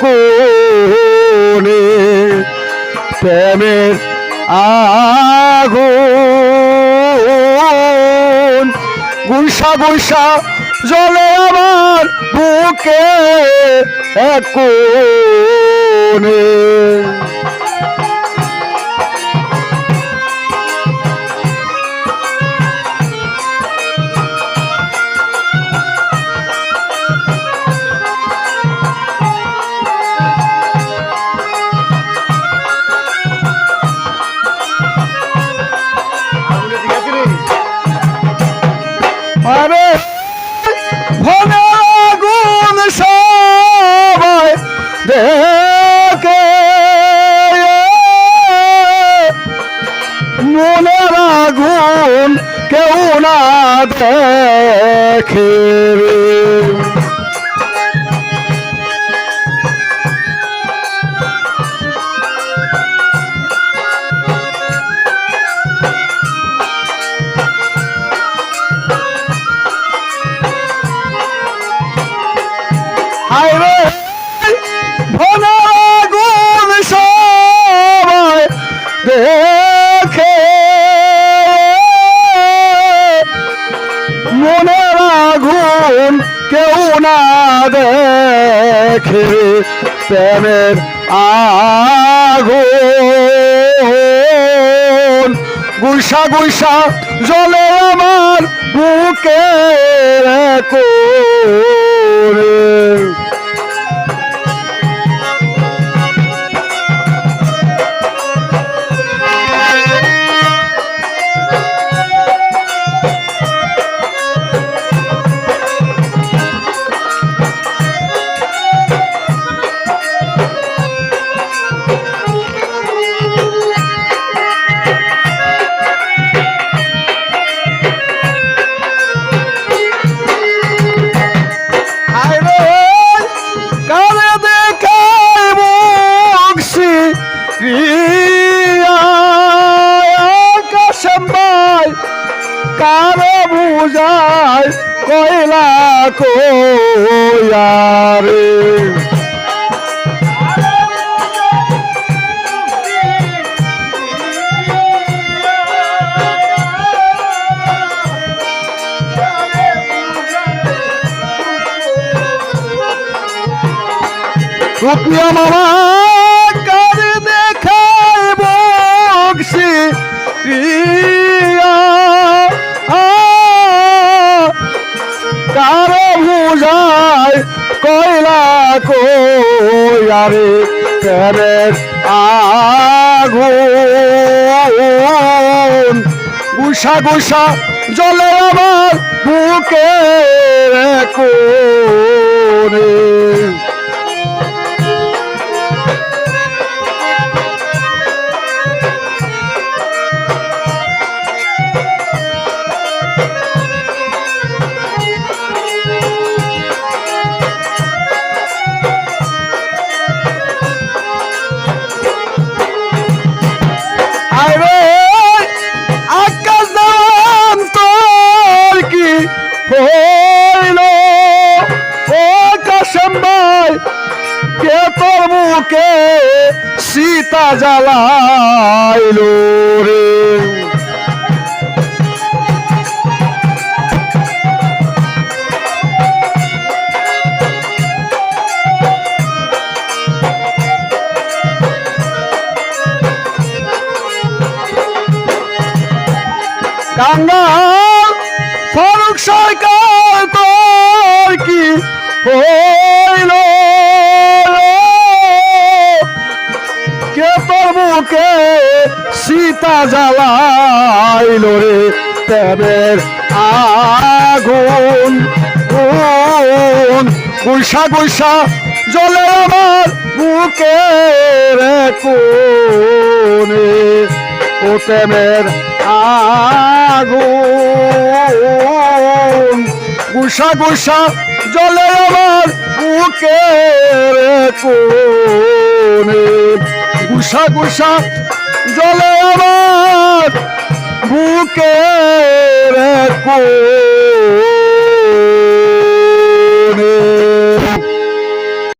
কোনে প্রেমের আগুন। গুসা গুসা জলে আমার বুকে কোনে দেখে রে। না দেখে প্রেমের আগুন। গুইসা গুইসা জলে আমার বুকে করে বুঝায় কয়লা কয়ারে রুপিয়া মামা কয়ারে করে আগুন? গুসা গুসা জলে আমার বুকে কোরে তোর সীতা জ্বালাইল রে। কাঙ্গাল ফারুক সরকার তোর কি সীতা জ্বালাইল রে প্রেমের আগুন। গুন গুসা গুসা জলে আমার বুকে রে কোনে ও প্রেমের আগুন। গুসা গুসা জলে আমার বুকে রে কোনে গুসা গুসা জলে আমার বুকে রে কোনে